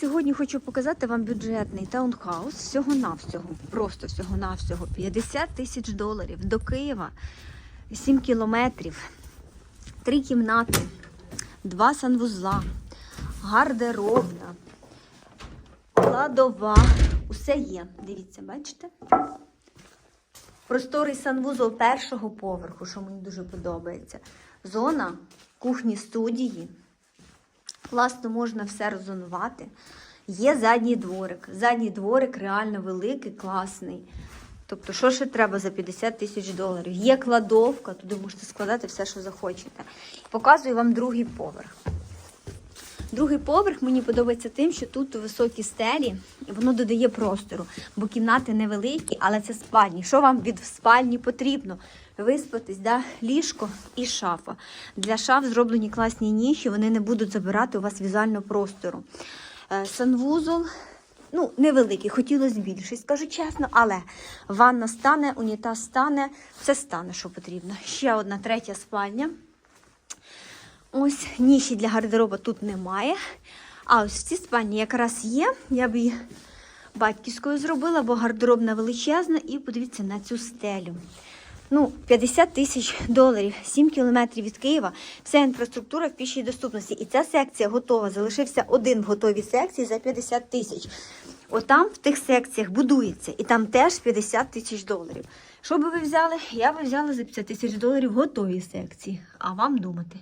Сьогодні хочу показати вам бюджетний таунхаус всього-навсього, просто всього-навсього 50 тисяч доларів до Києва, 7 кілометрів, 3 кімнати, 2 санвузла, гардеробна, кладова. Усе є. Дивіться, бачите? Просторий санвузол першого поверху, що мені дуже подобається. Зона кухні студії. Класно можна все розонувати. Є задній дворик. Задній дворик реально великий, класний. Тобто, що ще треба за 50 тисяч доларів? Є кладовка, туди можете складати все, що захочете. Показую вам другий поверх. Другий поверх мені подобається тим, що тут високі стелі, воно додає простору, бо кімнати невеликі, але це спальні. Що вам від спальні потрібно? Виспатись, да? ліжко і шафа. Для шаф зроблені класні ніші, вони не будуть забирати у вас візуально простору. Е, Санвузол. Ну, невеликий, хотілося більше, скажу чесно, але ванна стане, унітаз стане, все стане, що потрібно. Ще одна третя спальня. Ось ніші для гардероба тут немає. А ось в цій спальні якраз є. Я б її батьківською зробила, бо гардеробна величезна. І подивіться на цю стелю. Ну, 50 тисяч доларів, 7 кілометрів від Києва. Вся інфраструктура в пішій доступності. І ця секція готова. Залишився один в готовій секції за 50 тисяч. Отам в тих секціях будується, і там теж 50 тисяч доларів. Що би ви взяли? Я би взяла за 50 тисяч доларів готові секції. А вам думати.